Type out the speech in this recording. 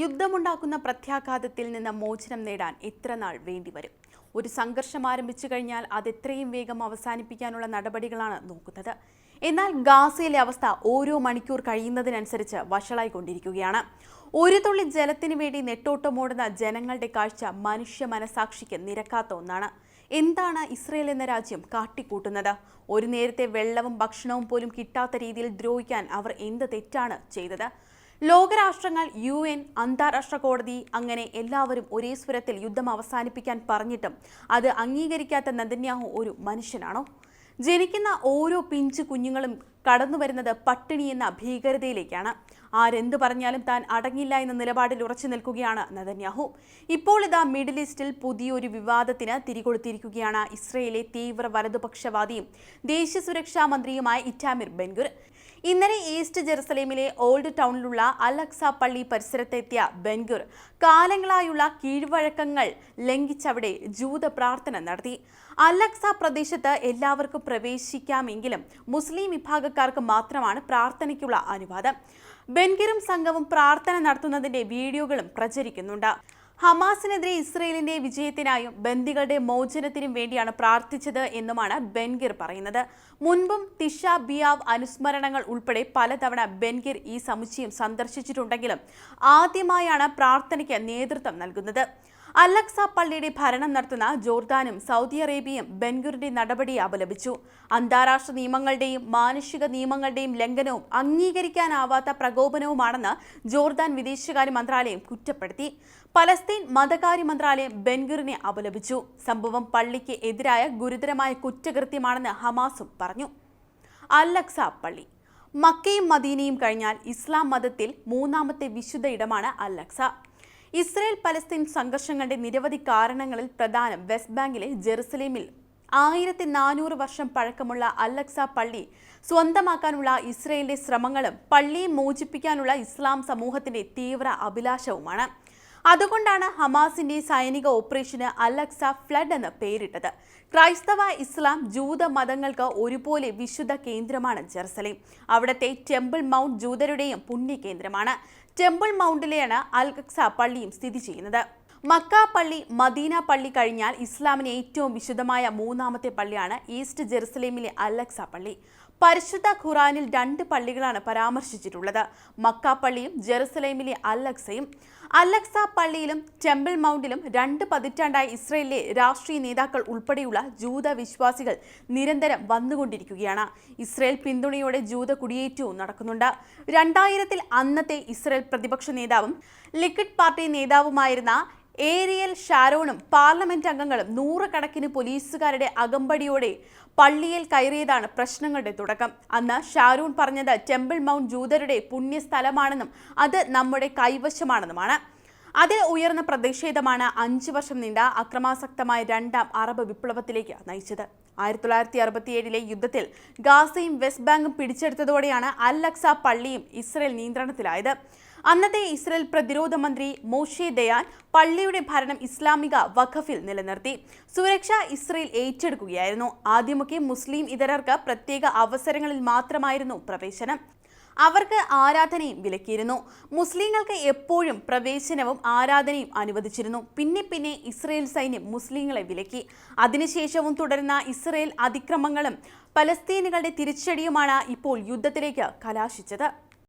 യുദ്ധമുണ്ടാക്കുന്ന പ്രത്യാഘാതത്തിൽ നിന്ന് മോചനം നേടാൻ എത്ര നാൾ വേണ്ടിവരും ഒരു സംഘർഷം ആരംഭിച്ചു കഴിഞ്ഞാൽ അത് എത്രയും വേഗം അവസാനിപ്പിക്കാനുള്ള നടപടികളാണ് നോക്കുന്നത്. എന്നാൽ ഗാസയിലെ അവസ്ഥ ഓരോ മണിക്കൂർ കഴിയുന്നതിനനുസരിച്ച് വഷളായിക്കൊണ്ടിരിക്കുകയാണ് ഒരു തുള്ളി ജലത്തിനു വേണ്ടി നെട്ടോട്ടമോടുന്ന ജനങ്ങളുടെ കാഴ്ച മനുഷ്യ മനസാക്ഷിക്ക് നിരക്കാത്ത ഒന്നാണ്. എന്താണ് ഇസ്രയേൽ എന്ന രാജ്യം കാട്ടിക്കൂട്ടുന്നത്? ഒരു നേരത്തെ വെള്ളവും ഭക്ഷണവും പോലും കിട്ടാത്ത രീതിയിൽ ദ്രോഹിക്കാൻ അവർ എന്ത് തെറ്റാണ് ചെയ്തത്? ലോകരാഷ്ട്രങ്ങൾ യു എൻ അന്താരാഷ്ട്ര കോടതി അങ്ങനെ എല്ലാവരും ഒരേ സ്വരത്തിൽ യുദ്ധം അവസാനിപ്പിക്കാൻ പറഞ്ഞിട്ടും അത് അംഗീകരിക്കാത്ത നദന്യാഹു ഒരു മനുഷ്യനാണോ? ജനിക്കുന്ന ഓരോ പിഞ്ച് കുഞ്ഞുങ്ങളും കടന്നു വരുന്നത് പട്ടിണി എന്ന ഭീകരതയിലേക്കാണ്. ആരെന്ത് പറഞ്ഞാലും താൻ അടങ്ങില്ല എന്ന നിലപാടിൽ ഉറച്ചു നിൽക്കുകയാണ് നദന്യാഹു ഇപ്പോൾ ഇതാ മിഡിൽ ഈസ്റ്റിൽ പുതിയൊരു വിവാദത്തിന് തിരികൊളുത്തിയിരിക്കുകയാണ് ഇസ്രയേലിലെ തീവ്ര വലതുപക്ഷവാദിയും ദേശീയ സുരക്ഷാ മന്ത്രിയുമായ ഇറ്റാമിർ ബെൻഗുർ. ഇന്നലെ ഈസ്റ്റ് ജെറുസലേമിലെ ഓൾഡ് ടൗണിലുള്ള അലക്സ പള്ളി പരിസരത്തെത്തിയ ബെൻഗുർ കാലങ്ങളായുള്ള കീഴ്വഴക്കങ്ങൾ ലംഘിച്ചവിടെ ജൂത പ്രാർത്ഥന നടത്തി. അലക്സ പ്രദേശത്ത് എല്ലാവർക്കും പ്രവേശിക്കാമെങ്കിലും മുസ്ലിം വിഭാഗക്കാർക്ക് മാത്രമാണ് പ്രാർത്ഥനയ്ക്കുള്ള അനുവാദം. ബെൻഗിറും സംഘവും പ്രാർത്ഥന നടത്തുന്നതിന്റെ വീഡിയോകളും പ്രചരിക്കുന്നുണ്ട്. ഹമാസിനെതിരെ ഇസ്രയേലിന്റെ വിജയത്തിനായും ബന്ദികളുടെ മോചനത്തിനും വേണ്ടിയാണ് പ്രാർത്ഥിച്ചത് എന്നുമാണ് ബെൻഗിർ പറയുന്നത്. മുൻപും തിഷ ബിയാവ് അനുസ്മരണങ്ങൾ ഉൾപ്പെടെ പലതവണ ബെൻഗിർ ഈ സമുച്ചയം സന്ദർശിച്ചിട്ടുണ്ടെങ്കിലും ആദ്യമായാണ് പ്രാർത്ഥനയ്ക്ക് നേതൃത്വം നൽകുന്നത്. അലക്സ പള്ളിയുടെ ഭരണം നടത്തുന്ന ജോർദാനും സൗദി അറേബ്യയും ബെൻഗുറിന്റെ നടപടി അപലപിച്ചു. അന്താരാഷ്ട്ര നിയമങ്ങളുടെയും മാനുഷിക നിയമങ്ങളുടെയും ലംഘനവും അംഗീകരിക്കാനാവാത്ത പ്രകോപനവുമാണെന്ന് ജോർദാൻ വിദേശകാര്യ മന്ത്രാലയം കുറ്റപ്പെടുത്തി. പലസ്തീൻ മതകാര്യ മന്ത്രാലയം ബെൻഗുറിനെ അപലപിച്ചു. സംഭവം പള്ളിക്ക് എതിരായ ഗുരുതരമായ കുറ്റകൃത്യമാണെന്ന് ഹമാസും പറഞ്ഞു. അല്ലക്സ പള്ളി. മക്കയും മദീനയും കഴിഞ്ഞാൽ ഇസ്ലാം മതത്തിൽ മൂന്നാമത്തെ വിശുദ്ധ ഇടമാണ് അല്ലക്സ ഇസ്രയേൽ പലസ്തീൻ സംഘർഷങ്ങളുടെ നിരവധി കാരണങ്ങളിൽ പ്രധാനം വെസ്റ്റ് ബാങ്കിലെ ജെറുസലേമിൽ. ആയിരത്തി നാനൂറ് വർഷം പഴക്കമുള്ള അല്ലക്സ പള്ളി സ്വന്തമാക്കാനുള്ള ഇസ്രയേലിന്റെ ശ്രമങ്ങളും പള്ളിയെ മോചിപ്പിക്കാനുള്ള ഇസ്ലാം സമൂഹത്തിന്റെ തീവ്ര അഭിലാഷവുമാണ്. അതുകൊണ്ടാണ് ഹമാസിന്റെ സൈനിക ഓപ്പറേഷന് അലക്സ ഫ്ലഡ് എന്ന് പേരിട്ടത്. ക്രൈസ്തവ ഇസ്ലാം ജൂത മതങ്ങൾക്ക് ഒരുപോലെ വിശുദ്ധ കേന്ദ്രമാണ് ജെറുസലേം. അവിടത്തെ ടെമ്പിൾ മൗണ്ട് ജൂതരുടെയും പുണ്യ കേന്ദ്രമാണ് ടെമ്പിൾ മൗണ്ടിലെയാണ് അൽക്സ പള്ളിയും സ്ഥിതി ചെയ്യുന്നത്. മക്ക പള്ളി മദീന പള്ളി കഴിഞ്ഞാൽ ഇസ്ലാമിന് ഏറ്റവും വിശുദ്ധമായ മൂന്നാമത്തെ പള്ളിയാണ് ഈസ്റ്റ് ജെറുസലേമിലെ അലക്സ പള്ളി. പരിശുദ്ധ ഖുറാനിൽ രണ്ട് പള്ളികളാണ് പരാമർശിച്ചിട്ടുള്ളത്. മക്ക പള്ളിയും ജെറുസലേമിലെ അലക്സയും അലക്സ പള്ളിയിലും ടെമ്പിൾ മൗണ്ടിലും രണ്ട് പതിറ്റാണ്ടായി ഇസ്രയേലിലെ രാഷ്ട്രീയ നേതാക്കൾ ഉൾപ്പെടെയുള്ള ജൂത വിശ്വാസികൾ നിരന്തരം വന്നുകൊണ്ടിരിക്കുകയാണ്. ഇസ്രയേൽ പിന്തുണയോടെ ജൂത കുടിയേറ്റവും നടക്കുന്നുണ്ട്. രണ്ടായിരത്തിൽ അന്നത്തെ ഇസ്രയേൽ പ്രതിപക്ഷ നേതാവും ലിക്വിഡ് പാർട്ടി നേതാവുമായിരുന്ന ഏരിയൽ ഷാരോണും പാർലമെന്റ് അംഗങ്ങളും നൂറുകണക്കിന് പോലീസുകാരുടെ അകമ്പടിയോടെ പള്ളിയിൽ കയറിയതാണ് പ്രശ്നങ്ങളുടെ തുടക്കം. അന്ന് ഷാരൂൺ പറഞ്ഞത് ടെമ്പിൾ മൗണ്ട് ജൂതരുടെ പുണ്യസ്ഥലമാണെന്നും അത് നമ്മുടെ കൈവശമാണെന്നുമാണ്. അതിൽ ഉയർന്ന പ്രതിഷേധമാണ് അഞ്ചു വർഷം നീണ്ട അക്രമാസക്തമായ രണ്ടാം അറബ് വിപ്ലവത്തിലേക്ക് നയിച്ചത്. ആയിരത്തി തൊള്ളായിരത്തി അറുപത്തിയേഴിലെ യുദ്ധത്തിൽ ഗാസയും വെസ്റ്റ് ബാങ്കും പിടിച്ചെടുത്തതോടെയാണ് അൽ-അക്സ പള്ളിയും ഇസ്രയേൽ നിയന്ത്രണത്തിലായത്. അന്നത്തെ ഇസ്രയേൽ പ്രതിരോധ മന്ത്രി മോഷെ ദയാൻ പള്ളിയുടെ ഭരണം ഇസ്ലാമിക വഖഫിൽ നിലനിർത്തി. സുരക്ഷ ഇസ്രയേൽ ഏറ്റെടുക്കുകയായിരുന്നു. ആദ്യമൊക്കെ മുസ്ലിം ഇതരർക്ക് പ്രത്യേക അവസരങ്ങളിൽ മാത്രമായിരുന്നു പ്രവേശനം. അവർക്ക് ആരാധനയും വിലക്കിയിരുന്നു. മുസ്ലിങ്ങൾക്ക് എപ്പോഴും പ്രവേശനവും ആരാധനയും അനുവദിച്ചിരുന്നു. പിന്നെ പിന്നെ ഇസ്രയേൽ സൈന്യം മുസ്ലിങ്ങളെ വിലക്കി. അതിനുശേഷവും തുടരുന്ന ഇസ്രയേൽ അതിക്രമങ്ങളും പലസ്തീനുകളുടെ തിരിച്ചടിയുമാണ് ഇപ്പോൾ യുദ്ധത്തിലേക്ക് കലാശിച്ചത്.